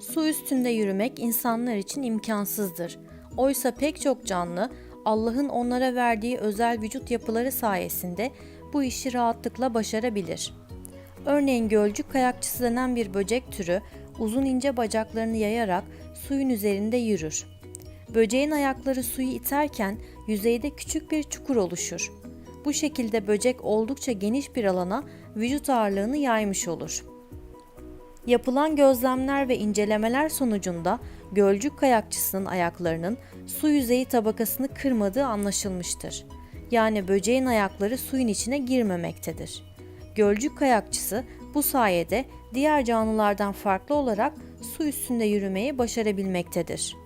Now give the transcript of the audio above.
Su üstünde yürümek insanlar için imkansızdır. Oysa pek çok canlı Allah'ın onlara verdiği özel vücut yapıları sayesinde bu işi rahatlıkla başarabilir. Örneğin gölcük kayakçısı denen bir böcek türü uzun ince bacaklarını yayarak suyun üzerinde yürür. Böceğin ayakları suyu iterken yüzeyde küçük bir çukur oluşur. Bu şekilde böcek oldukça geniş bir alana vücut ağırlığını yaymış olur. Yapılan gözlemler ve incelemeler sonucunda gölcük kayakçısının ayaklarının su yüzeyi tabakasını kırmadığı anlaşılmıştır. Yani böceğin ayakları suyun içine girmemektedir. Gölcük kayakçısı bu sayede diğer canlılardan farklı olarak su üstünde yürümeyi başarabilmektedir.